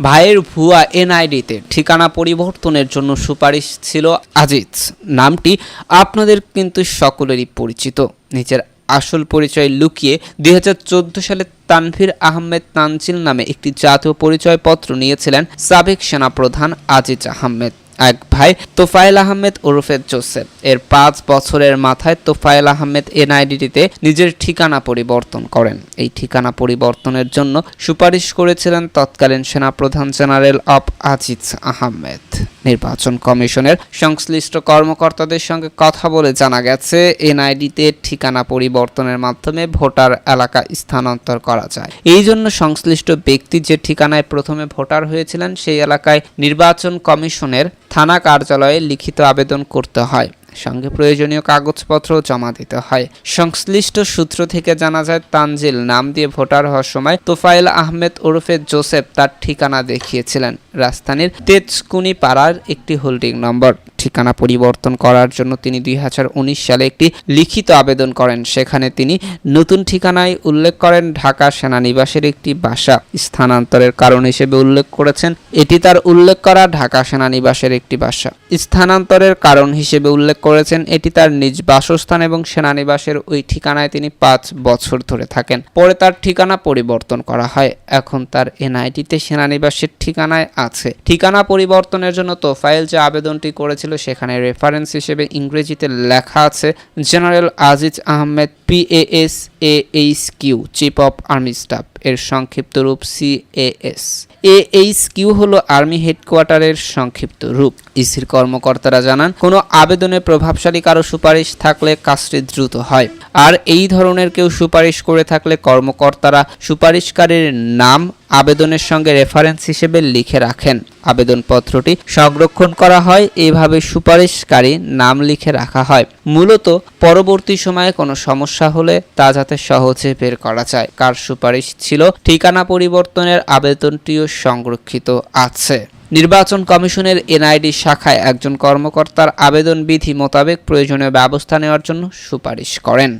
ভাইয়ের ভুয়া এনআইডিতে ঠিকানা পরিবর্তনের জন্য সুপারিশ ছিল আজিজ। নামটি আপনাদের কিন্তু সকলেরই পরিচিত। নিজের আসল পরিচয় লুকিয়ে দুই হাজার চোদ্দ সালে তানভীর আহমেদ তানজিল নামে একটি জাতীয় পরিচয়পত্র নিয়েছিলেন সাবেক সেনাপ্রধান আজিজ আহমেদ। এক ভাই তোফায়েল আহমেদ ওরফে জোসেফ। এর পাঁচ বছরের মাথায় তোফায়েল আহমেদ এনআইডিটিতে নিজের ঠিকানা পরিবর্তন করেন। এই ঠিকানা পরিবর্তনের জন্য সুপারিশ করেছিলেন তৎকালীন সেনাপ্রধান জেনারেল অব আজিজ আহমেদ। নির্বাচন কমিশনের সংশ্লিষ্ট কর্মকর্তাদের সঙ্গে কথা বলে জানা গেছে, এনআইডিতে ঠিকানা পরিবর্তনের মাধ্যমে ভোটার এলাকা স্থানান্তর করা যায়। এই জন্য সংশ্লিষ্ট ব্যক্তি যে ঠিকানায় প্রথমে ভোটার হয়েছিলেন, সেই এলাকায় নির্বাচন কমিশনের থানা কার্যালয়ে লিখিত আবেদন করতে হয়। সঙ্গে প্রয়োজনীয় কাগজপত্র জমা দিতে হয়। সংশ্লিষ্ট সূত্র থেকে জানা যায়, তানজিল নাম দিয়ে ভোটার হওয়ার সময় তোফায়েল আহমেদ ওরফে জোসেফ তার ঠিকানা দেখিয়েছিলেন। রাজধানীর তেজকুনি পাড়ার একটি হোল্ডিং নম্বর। ঠিকানা পরিবর্তন করার জন্য তিনি দুই সালে একটি লিখিত আবেদন করেন। সেখানে তিনি নতুন ঠিকানায় উল্লেখ করেন, ঢাকা সেনানিবাসের একটি বাসা স্থানান্তরের কারণ হিসেবে উল্লেখ করেছেন। এটি তার উল্লেখ করা ঢাকা সেনানিবাসের একটি বাসা। স্থানান্তরের কারণ হিসেবে উল্লেখ করেছেন, এটি তার নিজ বাসস্থান এবং সেনানিবাসের ওই ঠিকানায় তিনি পাঁচ বছর ধরে থাকেন। পরে তার ঠিকানা পরিবর্তন করা হয়। এখন তার এনআইটিতে সেনানিবাসের ঠিকানায় আছে। ঠিকানা পরিবর্তনের জন্য তোফাইল যে আবেদনটি করেছিল, সেখানে রেফারেন্স হিসেবে ইংরেজিতে লেখা আছে general Aziz Ahmed PAS A H Q chief of army staff এর সংক্ষিপ্ত রূপ সিএএস এইচ কিউ হলো আর্মি হেডকোয়ার্টারের সংক্ষিপ্ত রূপ। ইসির কর্মকর্তারা জানান, কোনো আবেদনে প্রভাবশালী কারও সুপারিশ থাকলে কাজটি দ্রুত হয়। আর এই ধরনের কেউ সুপারিশ করে থাকলে কর্মকর্তারা সুপারিশকারীর নাম আবেদনের সঙ্গে রেফারেন্স হিসেবে লিখে রাখেন। আবেদনপত্রটি সংরক্ষণ করা হয়, এভাবে সুপারিশকারী নাম লিখে রাখা হয়। মূলত পরবর্তী সময়ে কোনো সমস্যা হলে তা যাতে সহজে বের করা যায়। কার সুপারিশ ছিল, ঠিকানা পরিবর্তনের আবেদনটিও সংরক্ষিত আছে। নির্বাচন কমিশনের এনআইডি শাখায় একজন কর্মকর্তার আবেদন বিধি মোতাবেক প্রয়োজনীয় ব্যবস্থা নেওয়ার জন্য সুপারিশ করেন।